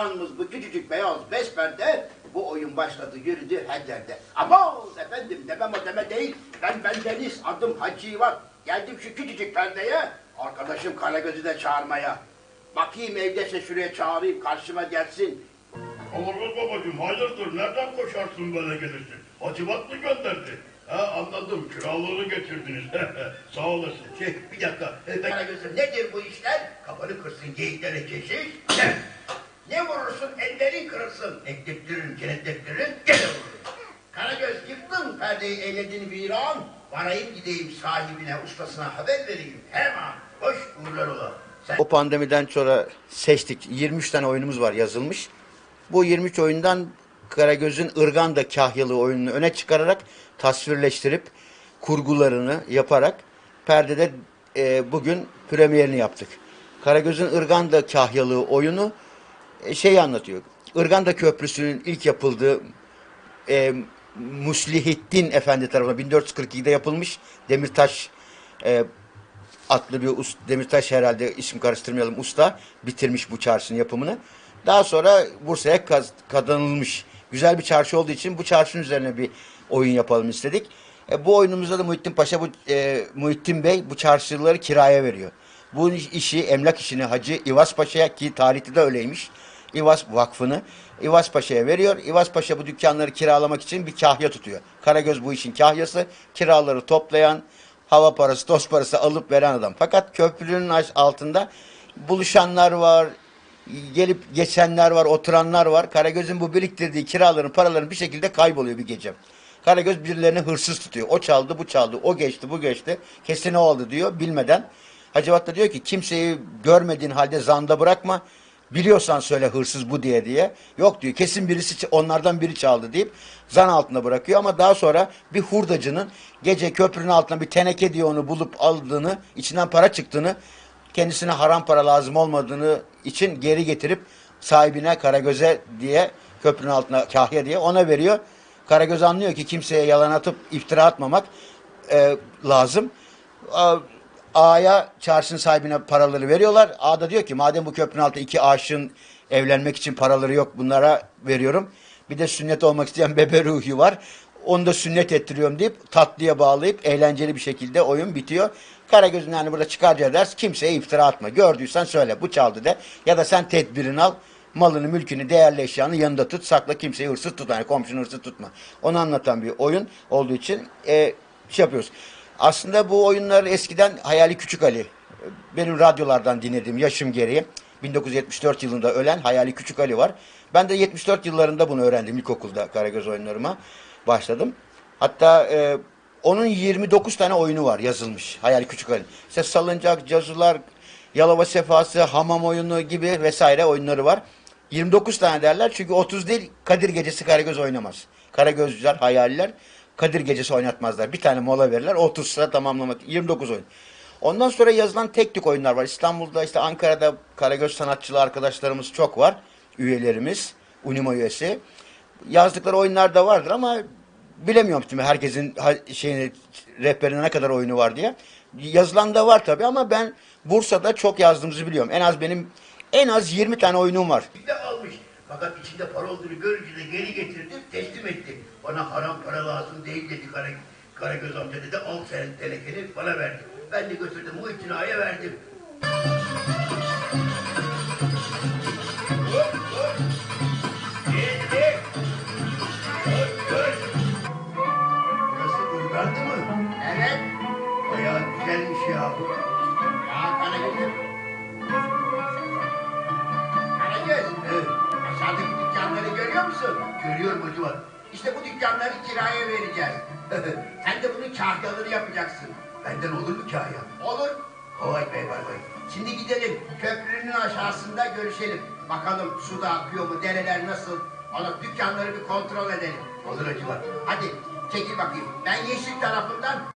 Yalnız bu küçücük beyaz besberde bu oyun başladı yürüdü her yerde. Ama efendim demem o deme değil. Ben ben Deniz adım Hacı var. Geldim şu küçücük perdeye arkadaşım Karagöz'ü de çağırmaya. Bakayım evdeyse şuraya çağırayım karşıma gelsin. Olur babacığım hayırdır nereden koşarsın böyle gelirsin? Hacivat mı gönderdi? Ha anladım kiralığını getirdiniz. Sağ olasın. Şey bir dakika. Ben Karagöz'üm nedir bu işler? Kafanı kırsın geyiklere keşiş. Ne? Vurursun ellerin kırılsın. Eklettiririm kenetlettiririm gene vururum. Karagöz yıktın perdeyi eyledin viran. Varayım gideyim sahibine ustasına haber vereyim. Hemen hoş uğurlar ola. O pandemiden sonra seçtik. 23 tane oyunumuz var yazılmış. Bu 23 oyundan Karagöz'ün Irganda Kahyalı oyununu öne çıkararak tasvirleştirip kurgularını yaparak perdede e, bugün premierini yaptık. Karagöz'ün Irganda Kahyalı oyunu şeyi anlatıyor. Irganda Köprüsü'nün ilk yapıldığı e, Muslihiddin Efendi tarafından 1442'de yapılmış Demirtaş e, adlı bir us- Demirtaş herhalde isim karıştırmayalım usta bitirmiş bu çarşının yapımını. Daha sonra Bursa'ya kaz- kazanılmış. Güzel bir çarşı olduğu için bu çarşının üzerine bir oyun yapalım istedik. E, bu oyunumuzda da Muhittin Paşa, bu e, Muhittin Bey bu çarşıları kiraya veriyor. Bu işi, emlak işini Hacı İvas Paşa'ya ki tarihte de öyleymiş. İvas Vakfı'nı İvas Paşa'ya veriyor. İvas Paşa bu dükkanları kiralamak için bir kahya tutuyor. Karagöz bu işin kahyası. Kiraları toplayan, hava parası, toz parası alıp veren adam. Fakat köprünün altında buluşanlar var, gelip geçenler var, oturanlar var. Karagöz'ün bu biriktirdiği kiraların, paraların bir şekilde kayboluyor bir gece. Karagöz birilerini hırsız tutuyor. O çaldı, bu çaldı, o geçti, bu geçti. Kesin o aldı diyor bilmeden. Hacivat da diyor ki kimseyi görmediğin halde zanda bırakma. Biliyorsan söyle hırsız bu diye diye. Yok diyor kesin birisi onlardan biri çaldı deyip zan altında bırakıyor. Ama daha sonra bir hurdacının gece köprünün altına bir teneke diye onu bulup aldığını, içinden para çıktığını, kendisine haram para lazım olmadığını için geri getirip sahibine Karagöz'e diye köprünün altına kahya diye ona veriyor. Karagöz anlıyor ki kimseye yalan atıp iftira atmamak e, lazım. A- A'ya çarşının sahibine paraları veriyorlar. A da diyor ki madem bu köprünün altında iki aşığın evlenmek için paraları yok bunlara veriyorum. Bir de sünnet olmak isteyen bebe ruhi var. Onu da sünnet ettiriyorum deyip tatlıya bağlayıp eğlenceli bir şekilde oyun bitiyor. Karagöz'ün yani burada çıkaracağı ders kimseye iftira atma. Gördüysen söyle bu çaldı de ya da sen tedbirini al. Malını, mülkünü, değerli eşyanı yanında tut. Sakla kimseyi hırsız tutma. Yani komşunu hırsız tutma. Onu anlatan bir oyun olduğu için e, şey yapıyoruz. Aslında bu oyunlar eskiden Hayali Küçük Ali. Benim radyolardan dinlediğim yaşım gereği. 1974 yılında ölen Hayali Küçük Ali var. Ben de 74 yıllarında bunu öğrendim ilkokulda Karagöz oyunlarıma başladım. Hatta e, onun 29 tane oyunu var yazılmış Hayali Küçük Ali. İşte salıncak, cazılar, Yalova Sefası, hamam oyunu gibi vesaire oyunları var. 29 tane derler çünkü 30 değil Kadir Gecesi Karagöz oynamaz. Karagözcüler, hayaliler Kadir Gecesi oynatmazlar. Bir tane mola verirler 30 sıra tamamlamak 29 oyun. Ondan sonra yazılan tek tük oyunlar var. İstanbul'da işte Ankara'da Karagöz sanatçılı arkadaşlarımız çok var. Üyelerimiz, Unima üyesi. Yazdıkları oyunlar da vardır ama bilemiyorum şimdi herkesin şeyini rehberine ne kadar oyunu var diye. Yazılan da var tabii ama ben Bursa'da çok yazdığımızı biliyorum. En az benim en az 20 tane oyunum var. bir de. Fakat içinde para olduğunu görünce de geri getirdi, teslim etti. Bana haram para lazım değil dedi Kara, Karagöz amca dedi. Al sen tenekeni bana verdi. Ben de götürdüm Muhittin Ağa'ya verdim. Musun? Görüyorum hocam. İşte bu dükkanları kiraya vereceğiz. Sen de bunun kahyaları yapacaksın. Benden olur mu kahya? Olur. Vay bey vay vay. Şimdi gidelim köprünün aşağısında görüşelim. Bakalım su da akıyor mu, dereler nasıl? Ona dükkanları bir kontrol edelim. Olur hacı Hadi çekil bakayım. Ben yeşil tarafından